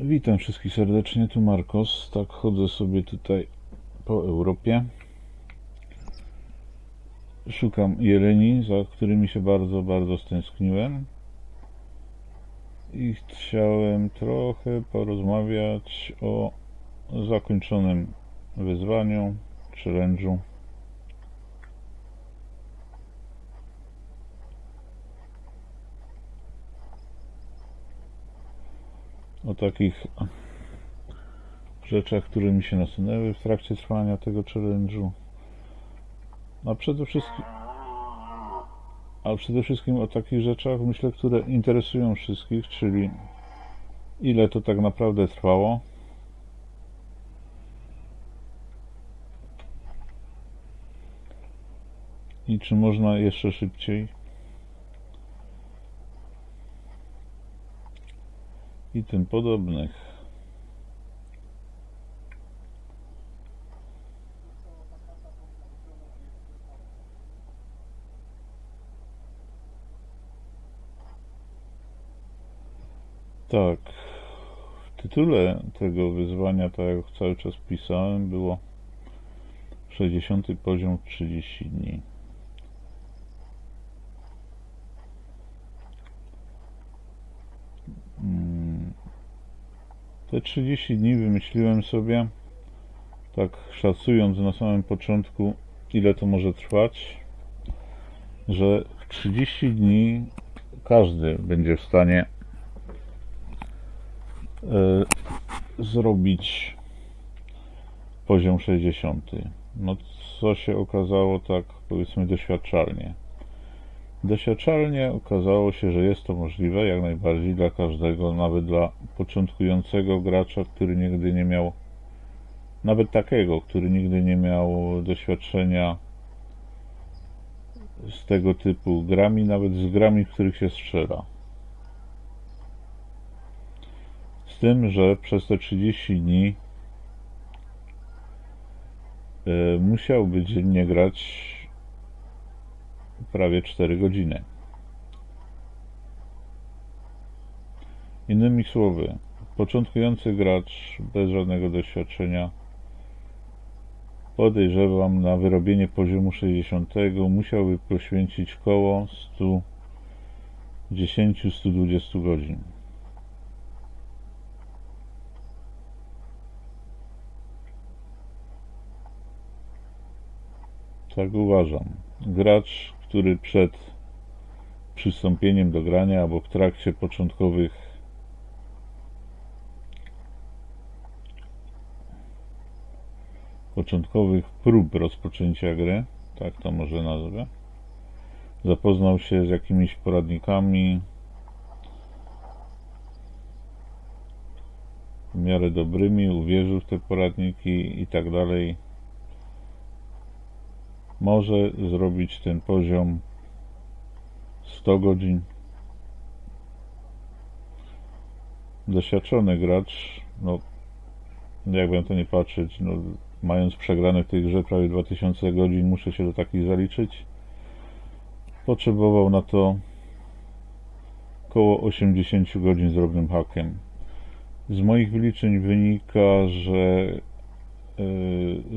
Witam wszystkich serdecznie, tu Marcos. Tak chodzę sobie tutaj po Europie. Szukam jeleni, za którymi się bardzo, bardzo stęskniłem. I chciałem trochę porozmawiać o zakończonym wyzwaniu, challenge'u. O takich rzeczach, które mi się nasunęły w trakcie trwania tego challenge'u. A przede wszystkim a przede wszystkim o takich rzeczach, myślę, które interesują wszystkich, czyli ile to tak naprawdę trwało. I czy można jeszcze szybciej? I tym podobnych. Tak. W tytule tego wyzwania, tak jak cały czas pisałem, było 60 poziom 30 dni. Te 30 dni wymyśliłem sobie, tak szacując na samym początku, ile to może trwać, że w 30 dni każdy będzie w stanie e, zrobić poziom 60. No co się okazało tak powiedzmy doświadczalnie. Doświadczalnie okazało się, że jest to możliwe jak najbardziej dla każdego, nawet dla początkującego gracza, który nigdy nie miał, nawet takiego, który nigdy nie miał doświadczenia z tego typu grami, nawet z grami, w których się strzela. Z tym, że przez te 30 dni y, musiałby dziennie grać prawie 4 godziny. Innymi słowy, początkujący gracz bez żadnego doświadczenia podejrzewam na wyrobienie poziomu 60 musiałby poświęcić koło 110-120 godzin. Tak uważam. Gracz, który przed przystąpieniem do grania albo w trakcie początkowych początkowych prób rozpoczęcia gry, tak to może nazwę, zapoznał się z jakimiś poradnikami w miarę dobrymi, uwierzył w te poradniki i tak dalej może zrobić ten poziom 100 godzin. Doświadczony gracz, no jakbym to nie patrzeć, no, mając przegrane w tej grze prawie 2000 godzin, muszę się do takich zaliczyć. Potrzebował na to około 80 godzin z drobnym hakiem. Z moich wyliczeń wynika, że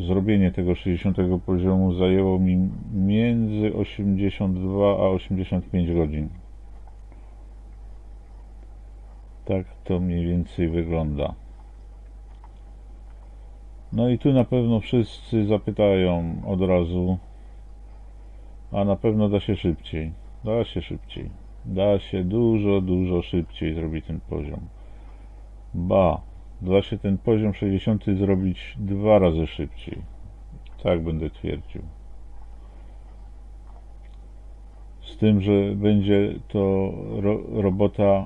zrobienie tego 60 poziomu zajęło mi między 82 a 85 godzin. Tak to mniej więcej wygląda. No i tu na pewno wszyscy zapytają od razu, a na pewno da się szybciej. Da się szybciej. Da się dużo, dużo szybciej zrobić ten poziom. Ba, da się ten poziom 60 zrobić dwa razy szybciej. Tak będę twierdził. Z tym, że będzie to ro robota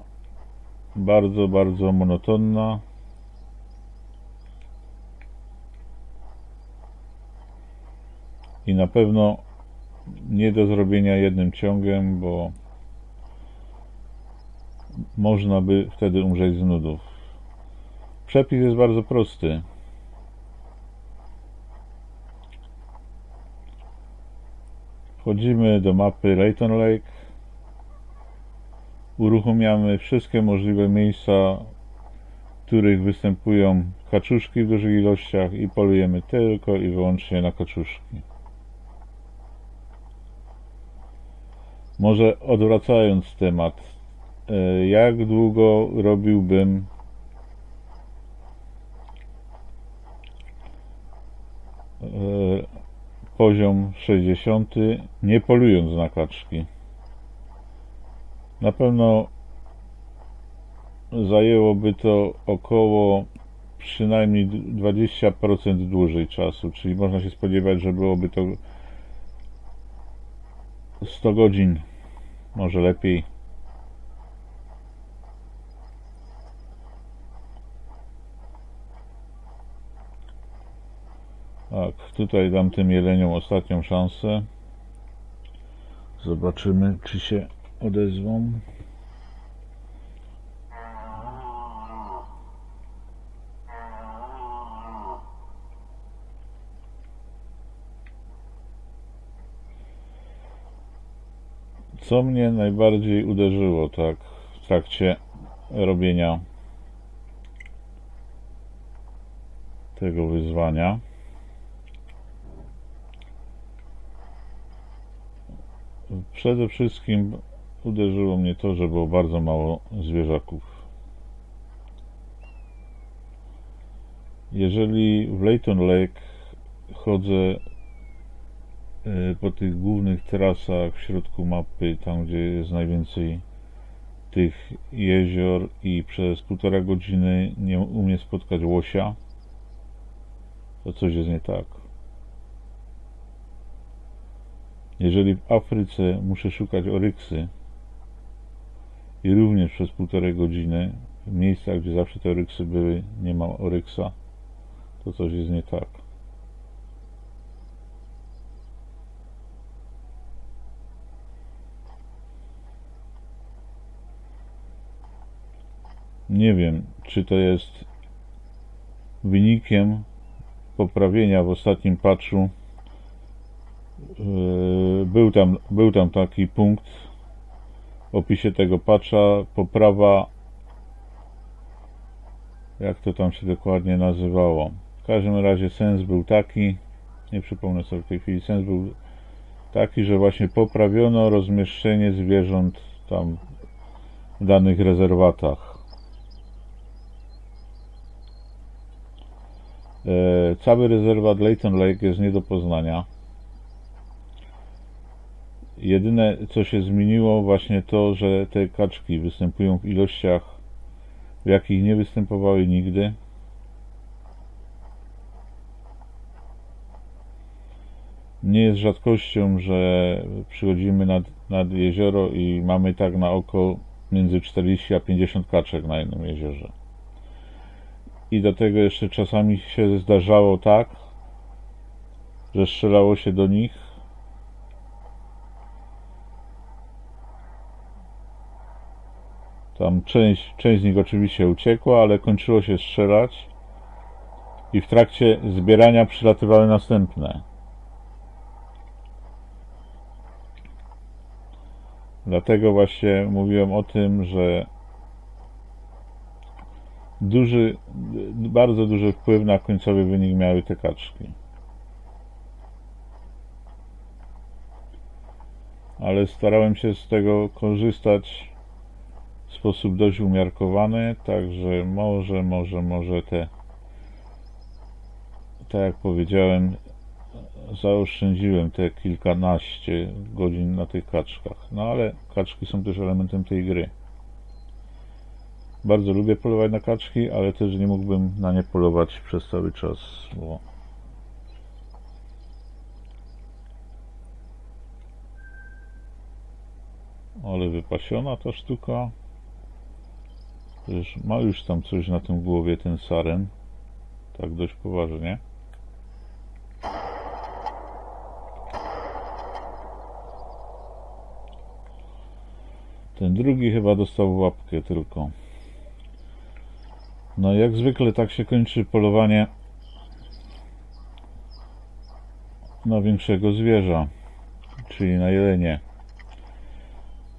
bardzo, bardzo monotonna. I na pewno nie do zrobienia jednym ciągiem, bo można by wtedy umrzeć z nudów. Przepis jest bardzo prosty. Wchodzimy do mapy Layton Lake. Uruchamiamy wszystkie możliwe miejsca, których występują kaczuszki w dużych ilościach i polujemy tylko i wyłącznie na kaczuszki. Może odwracając temat, e, jak długo robiłbym e, poziom 60, nie polując na kaczki? Na pewno zajęłoby to około przynajmniej 20% dłużej czasu, czyli można się spodziewać, że byłoby to 100 godzin, może lepiej. Tak, tutaj dam tym jeleniom ostatnią szansę. Zobaczymy, czy się odezwą. Co mnie najbardziej uderzyło, tak, w trakcie robienia tego wyzwania? Przede wszystkim uderzyło mnie to, że było bardzo mało zwierzaków. Jeżeli w Layton Lake chodzę e, po tych głównych trasach w środku mapy, tam gdzie jest najwięcej tych jezior i przez półtora godziny nie umie spotkać łosia, to coś jest nie tak. Jeżeli w Afryce muszę szukać oryksy i również przez półtorej godziny w miejscach, gdzie zawsze te oryksy były, nie ma oryksa, to coś jest nie tak. Nie wiem, czy to jest wynikiem poprawienia w ostatnim patchu. Yy, Był tam, był tam taki punkt w opisie tego patcha, poprawa, jak to tam się dokładnie nazywało. W każdym razie sens był taki, nie przypomnę sobie w tej chwili, sens był taki, że właśnie poprawiono rozmieszczenie zwierząt tam w danych rezerwatach. E, Cały rezerwat Layton Lake jest nie do poznania. Jedyne co się zmieniło właśnie to, że te kaczki występują w ilościach w jakich nie występowały nigdy. Nie jest rzadkością, że przychodzimy nad, nad jezioro i mamy tak na oko między 40 a 50 kaczek na jednym jeziorze. I do tego jeszcze czasami się zdarzało tak, że strzelało się do nich Tam część, część z nich oczywiście uciekła, ale kończyło się strzelać i w trakcie zbierania przylatywały następne. Dlatego właśnie mówiłem o tym, że duży, bardzo duży wpływ na końcowy wynik miały te kaczki. Ale starałem się z tego korzystać w sposób dość umiarkowany, także może, może, może te, tak jak powiedziałem, zaoszczędziłem te kilkanaście godzin na tych kaczkach. No ale kaczki są też elementem tej gry. Bardzo lubię polować na kaczki, ale też nie mógłbym na nie polować przez cały czas, bo ale wypasiona ta sztuka. Przecież ma już tam coś na tym głowie ten saren. Tak dość poważnie. Ten drugi chyba dostał łapkę tylko. No jak zwykle tak się kończy polowanie na większego zwierza, czyli na jelenie.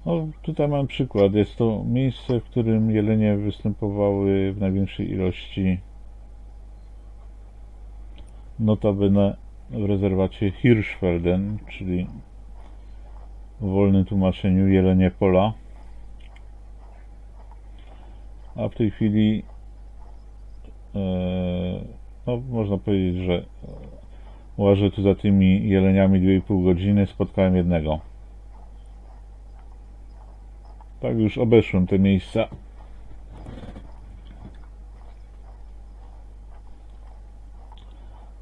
No, tutaj mam przykład. Jest to miejsce, w którym jelenie występowały w największej ilości. Notabene w rezerwacie Hirschfelden, czyli w wolnym tłumaczeniu jelenie pola. A w tej chwili e, no, można powiedzieć, że łażę tu za tymi jeleniami 2,5 godziny, spotkałem jednego. Tak już obeszłem te miejsca.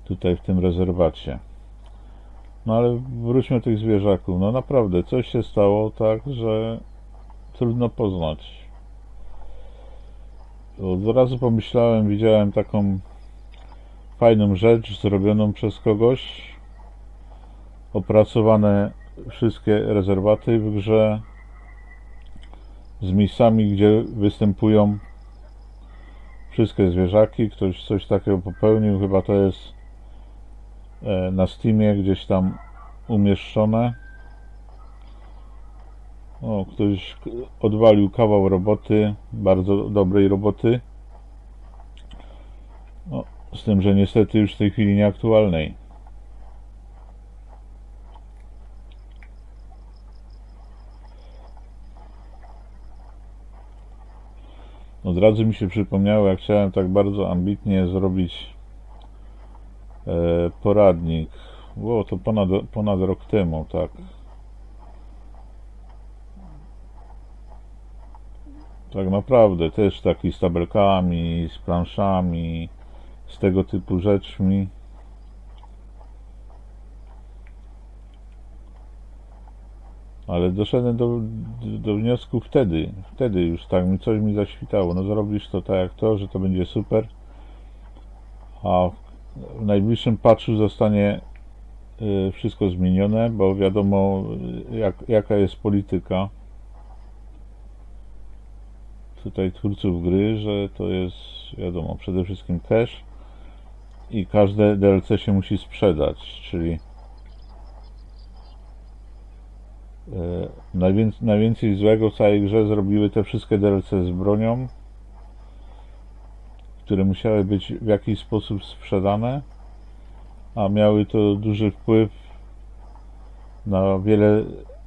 Tutaj w tym rezerwacie. No ale wróćmy do tych zwierzaków. No naprawdę, coś się stało tak, że trudno poznać. Od razu pomyślałem, widziałem taką fajną rzecz zrobioną przez kogoś. Opracowane wszystkie rezerwaty w grze z miejscami, gdzie występują wszystkie zwierzaki. Ktoś coś takiego popełnił, chyba to jest e, na Steamie gdzieś tam umieszczone. O, ktoś odwalił kawał roboty, bardzo dobrej roboty. No, z tym, że niestety już w tej chwili nieaktualnej. Od razu mi się przypomniało, jak chciałem tak bardzo ambitnie zrobić e, poradnik. Było to ponad, ponad rok temu, tak. Tak naprawdę też taki z tabelkami, z planszami, z tego typu rzeczmi. Ale doszedłem do, do wniosku wtedy, wtedy już tak mi coś mi zaświtało. No zrobisz to tak jak to, że to będzie super, a w najbliższym patchu zostanie y, wszystko zmienione, bo wiadomo jak, jaka jest polityka tutaj twórców gry, że to jest wiadomo przede wszystkim cash i każde DLC się musi sprzedać, czyli E, najwięcej, najwięcej złego w całej grze zrobiły te wszystkie DLC z bronią, które musiały być w jakiś sposób sprzedane, a miały to duży wpływ na wiele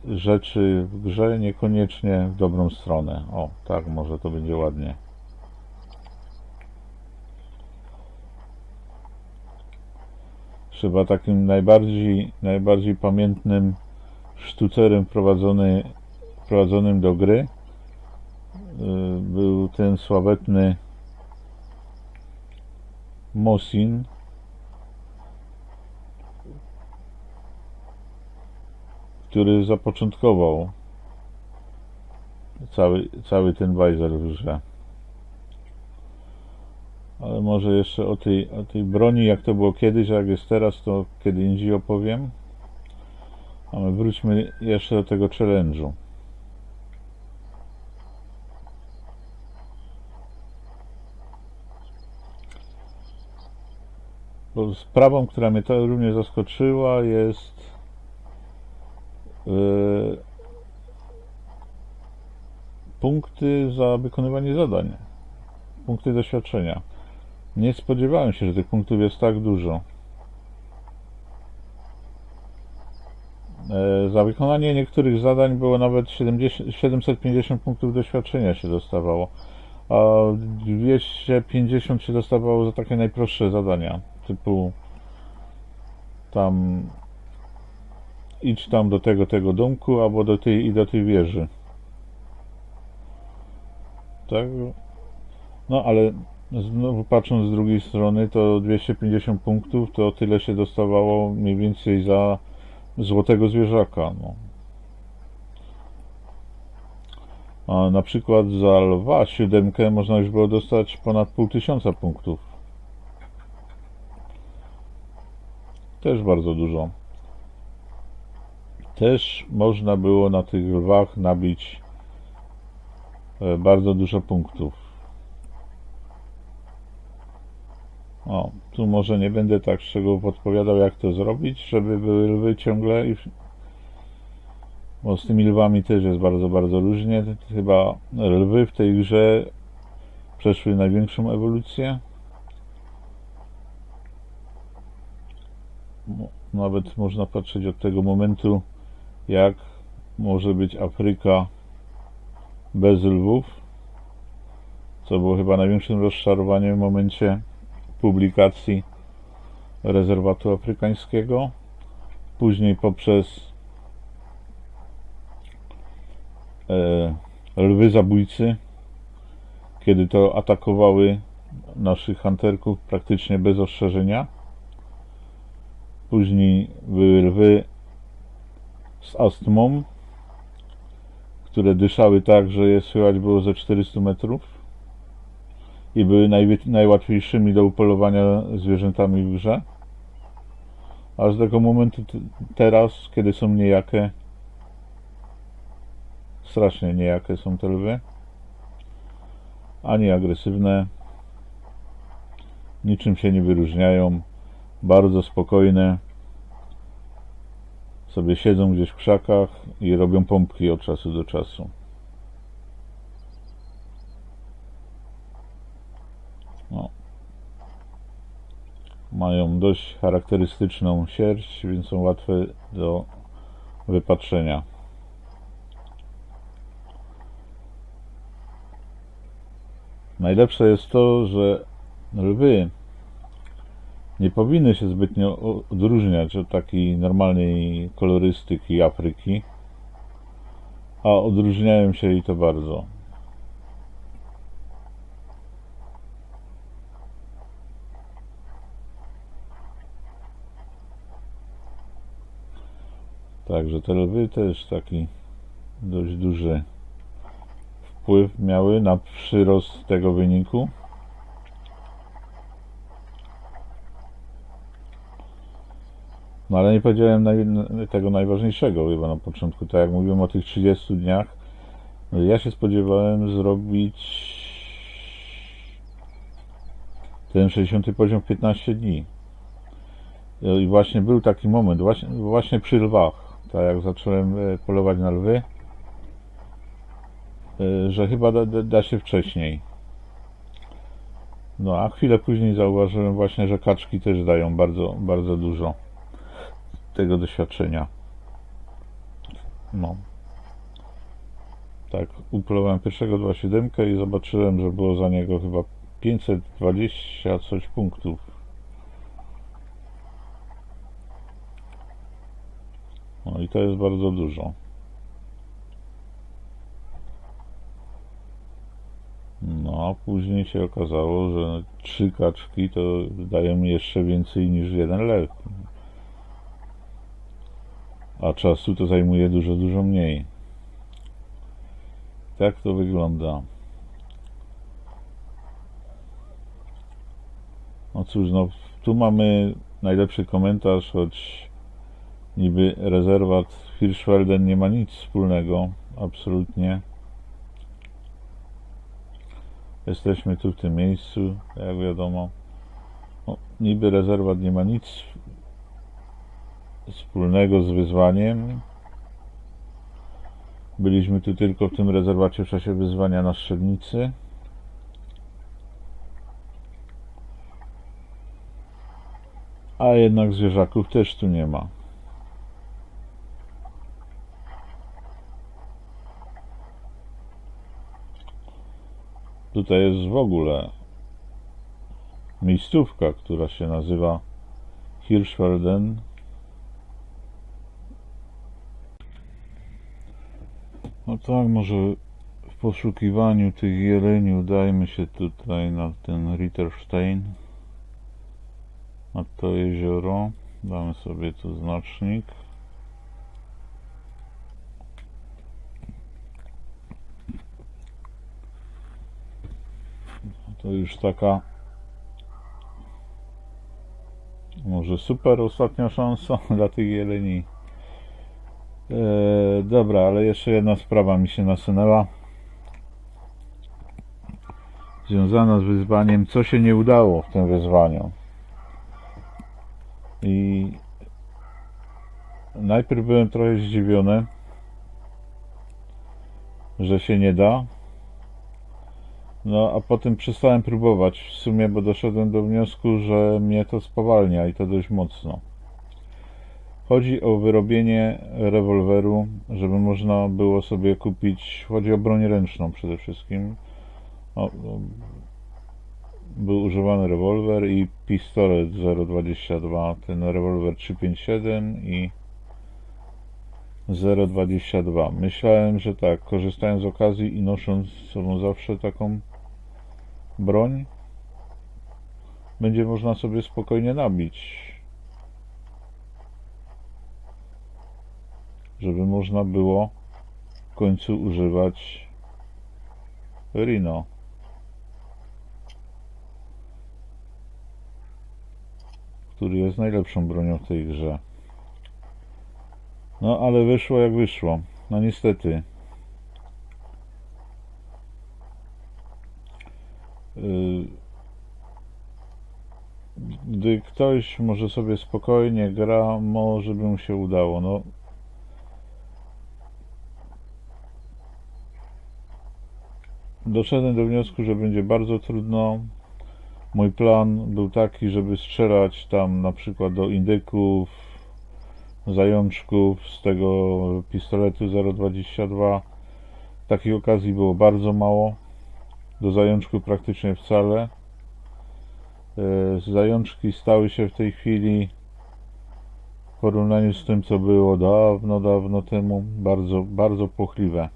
rzeczy w grze, niekoniecznie w dobrą stronę. O, tak, może to będzie ładnie. Chyba takim najbardziej, najbardziej pamiętnym sztucerem wprowadzony, wprowadzonym do gry y, był ten sławetny Mosin który zapoczątkował cały, cały ten bajzer w grze. Ale może jeszcze o tej, o tej broni, jak to było kiedyś, a jak jest teraz, to kiedy indziej opowiem. Ale wróćmy jeszcze do tego challenge'u. Bo sprawą, która mnie to również zaskoczyła jest yy, punkty za wykonywanie zadań. Punkty doświadczenia. Nie spodziewałem się, że tych punktów jest tak dużo. Za wykonanie niektórych zadań było nawet 70, 750 punktów doświadczenia się dostawało, a 250 się dostawało za takie najprostsze zadania, typu tam idź tam do tego, tego domku, albo do tej i do tej wieży. Tak? No ale znowu patrząc z drugiej strony, to 250 punktów to tyle się dostawało mniej więcej za złotego zwierzaka. No. A na przykład za lwa siódemkę można już było dostać ponad pół tysiąca punktów. Też bardzo dużo. Też można było na tych lwach nabić e, bardzo dużo punktów. O, tu może nie będę tak szczegółowo podpowiadał, jak to zrobić, żeby były lwy ciągle i Bo z tymi lwami też jest bardzo, bardzo różnie. Chyba lwy w tej grze przeszły największą ewolucję. Nawet można patrzeć od tego momentu, jak może być Afryka bez lwów, co było chyba największym rozczarowaniem w momencie publikacji rezerwatu afrykańskiego. Później poprzez e, lwy zabójcy, kiedy to atakowały naszych hunterków praktycznie bez ostrzeżenia. Później były lwy z astmą, które dyszały tak, że je słychać było ze 400 metrów i były najłatwiejszymi do upolowania zwierzętami w grze. Aż do tego momentu teraz, kiedy są niejakie, strasznie niejakie są te lwy, ani agresywne, niczym się nie wyróżniają, bardzo spokojne, sobie siedzą gdzieś w krzakach i robią pompki od czasu do czasu. No. Mają dość charakterystyczną sierść, więc są łatwe do wypatrzenia. Najlepsze jest to, że lwy nie powinny się zbytnio odróżniać od takiej normalnej kolorystyki Afryki, a odróżniają się i to bardzo. Także te lwy też taki dość duży wpływ miały na przyrost tego wyniku. No ale nie powiedziałem naj, tego najważniejszego chyba na początku, tak jak mówiłem o tych 30 dniach. Ja się spodziewałem zrobić ten 60 poziom w 15 dni. I właśnie był taki moment, właśnie, właśnie przy lwach, tak jak zacząłem e, polować na lwy, e, że chyba da, da się wcześniej. No a chwilę później zauważyłem właśnie, że kaczki też dają bardzo, bardzo dużo tego doświadczenia. No. Tak, upolowałem pierwszego 2.7 i zobaczyłem, że było za niego chyba 520 coś punktów. No i to jest bardzo dużo. No, a później się okazało, że trzy kaczki to dają jeszcze więcej niż jeden lew. A czasu to zajmuje dużo, dużo mniej. Tak to wygląda. No cóż, no tu mamy najlepszy komentarz, choć niby rezerwat Hirschfelden nie ma nic wspólnego, absolutnie. Jesteśmy tu w tym miejscu, jak wiadomo. No, niby rezerwat nie ma nic wspólnego z wyzwaniem. Byliśmy tu tylko w tym rezerwacie w czasie wyzwania na Strzelnicy. A jednak zwierzaków też tu nie ma. Tutaj jest w ogóle miejscówka, która się nazywa Hirschfelden. No tak, może w poszukiwaniu tych jeleni udajmy się tutaj na ten Ritterstein, na to jezioro. Damy sobie tu znacznik. To już taka może super ostatnia szansa dla tych jeleni. E, dobra, ale jeszcze jedna sprawa mi się nasunęła. Związana z wyzwaniem, co się nie udało w tym wyzwaniu. I najpierw byłem trochę zdziwiony, że się nie da. No a potem przestałem próbować w sumie, bo doszedłem do wniosku, że mnie to spowalnia i to dość mocno. Chodzi o wyrobienie rewolweru, żeby można było sobie kupić, chodzi o broń ręczną przede wszystkim. O, był używany rewolwer i pistolet 0,22, ten rewolwer 357 i 0,22. Myślałem, że tak, korzystając z okazji i nosząc z sobą zawsze taką broń, będzie można sobie spokojnie nabić. Żeby można było w końcu używać Rino. Który jest najlepszą bronią w tej grze. No ale wyszło jak wyszło. No niestety. Gdy ktoś może sobie spokojnie gra, może by mu się udało. No, doszedłem do wniosku, że będzie bardzo trudno. Mój plan był taki, żeby strzelać tam na przykład do indyków, zajączków z tego pistoletu 0,22. Takich okazji było bardzo mało. Do zajączków praktycznie wcale. E, Zajączki stały się w tej chwili w porównaniu z tym, co było dawno, dawno temu, bardzo, bardzo płochliwe.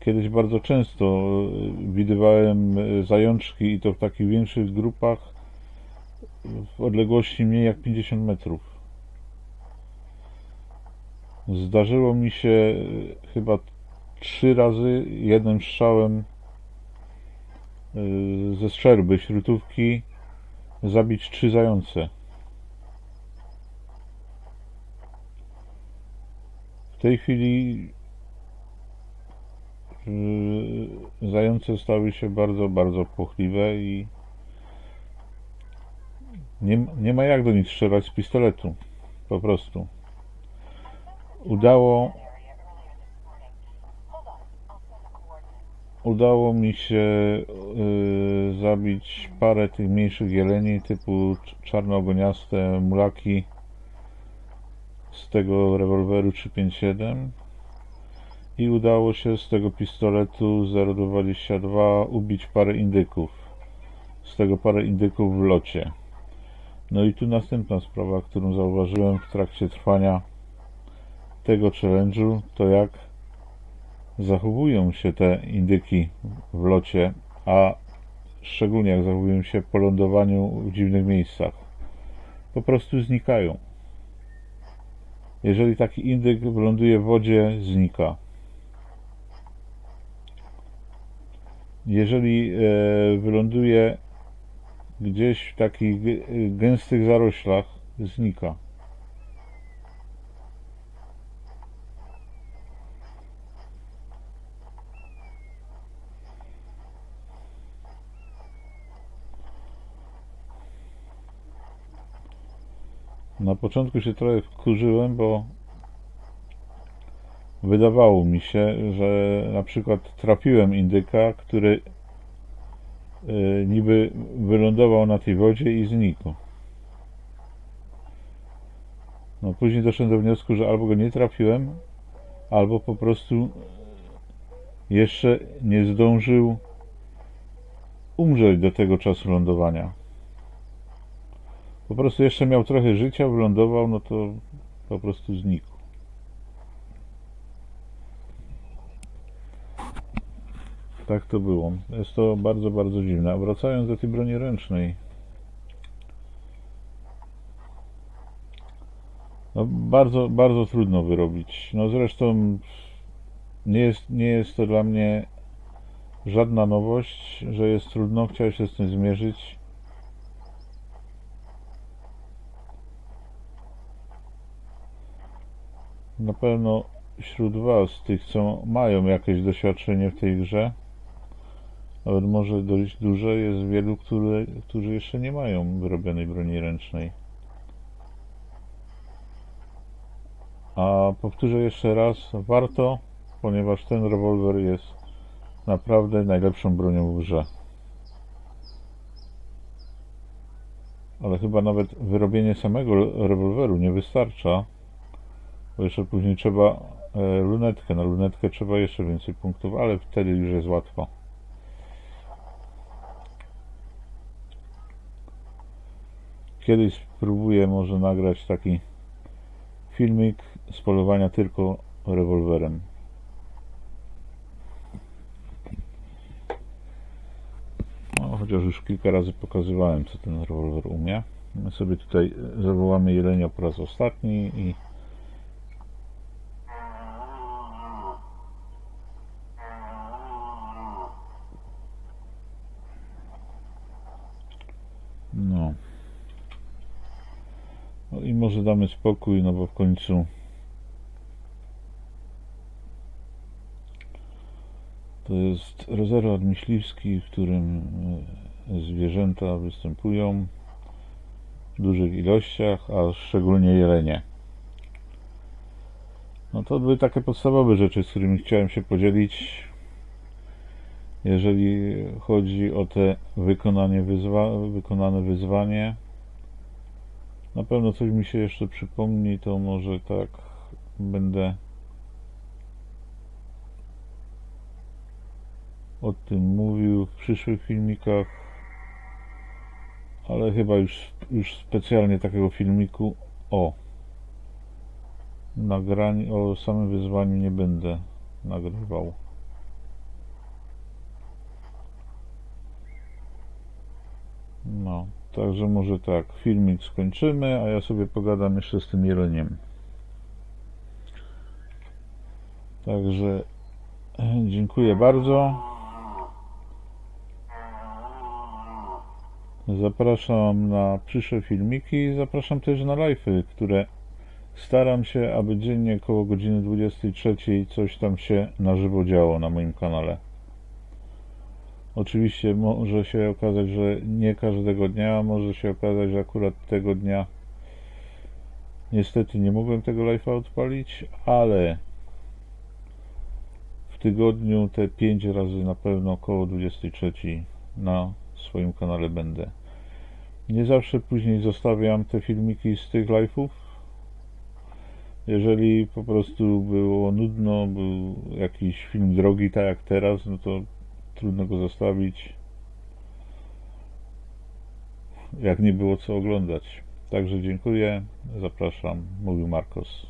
Kiedyś bardzo często e, widywałem e, zajączki i to w takich większych grupach w odległości mniej jak 50 metrów. Zdarzyło mi się chyba trzy razy jednym strzałem e, ze strzelby śrutówki zabić trzy zające. W tej chwili e, zające stały się bardzo, bardzo płochliwe i nie, nie ma jak do nich strzelać z pistoletu. Po prostu. Udało, udało mi się y, zabić parę tych mniejszych jeleni typu czarnoogoniaste mulaki z tego rewolweru 357 i udało się z tego pistoletu 0,22 ubić parę indyków. Z tego parę indyków w locie. No i tu następna sprawa, którą zauważyłem w trakcie trwania tego challenge'u, to jak zachowują się te indyki w locie, a szczególnie jak zachowują się po lądowaniu w dziwnych miejscach. Po prostu znikają. Jeżeli taki indyk wyląduje w wodzie, znika. Jeżeli e, wyląduje gdzieś w takich gę- gęstych zaroślach znika. Na początku się trochę wkurzyłem, bo wydawało mi się, że na przykład trafiłem indyka, który y, niby wylądował na tej wodzie i znikł. No później doszedłem do wniosku, że albo go nie trafiłem, albo po prostu jeszcze nie zdążył umrzeć do tego czasu lądowania. Po prostu jeszcze miał trochę życia, wylądował, no to po prostu znikł. Tak to było. Jest to bardzo, bardzo dziwne. A wracając do tej broni ręcznej. No, bardzo, bardzo trudno wyrobić. No zresztą nie jest, nie jest to dla mnie żadna nowość, że jest trudno. Chciałem się z tym zmierzyć. Na pewno wśród Was, tych co mają jakieś doświadczenie w tej grze, nawet może dość duże, jest wielu, które, którzy jeszcze nie mają wyrobionej broni ręcznej. A powtórzę jeszcze raz, warto, ponieważ ten rewolwer jest naprawdę najlepszą bronią w grze. Ale chyba nawet wyrobienie samego rewolweru nie wystarcza, bo jeszcze później trzeba e, lunetkę. Na lunetkę trzeba jeszcze więcej punktów, ale wtedy już jest łatwo. Kiedyś spróbuję może nagrać taki filmik z polowania tylko rewolwerem. No, chociaż już kilka razy pokazywałem, co ten rewolwer umie. My sobie tutaj zawołamy jelenia po raz ostatni i damy spokój, no bo w końcu to jest rezerwat myśliwski, w którym e, zwierzęta występują w dużych ilościach, a szczególnie jelenie. No to były takie podstawowe rzeczy, z którymi chciałem się podzielić. Jeżeli chodzi o te wykonanie wyzwa wykonane wyzwanie, na pewno coś mi się jeszcze przypomni, to może tak będę o tym mówił w przyszłych filmikach, ale chyba już, już specjalnie takiego filmiku o nagraniu, o samym wyzwaniu nie będę nagrywał. No, także może tak, filmik skończymy, a ja sobie pogadam jeszcze z tym jeleniem. Także e, dziękuję bardzo. Zapraszam na przyszłe filmiki, zapraszam też na live'y, które staram się, aby dziennie około godziny 23 coś tam się na żywo działo na moim kanale. Oczywiście może się okazać, że nie każdego dnia, może się okazać, że akurat tego dnia niestety nie mogłem tego live'a odpalić, ale w tygodniu te 5 razy na pewno około 23 na swoim kanale będę. Nie zawsze później zostawiam te filmiki z tych live'ów. Jeżeli po prostu było nudno, był jakiś film drogi, tak jak teraz, no to trudno go zostawić. Jak nie było co oglądać. Także dziękuję, zapraszam, mówił Marcos.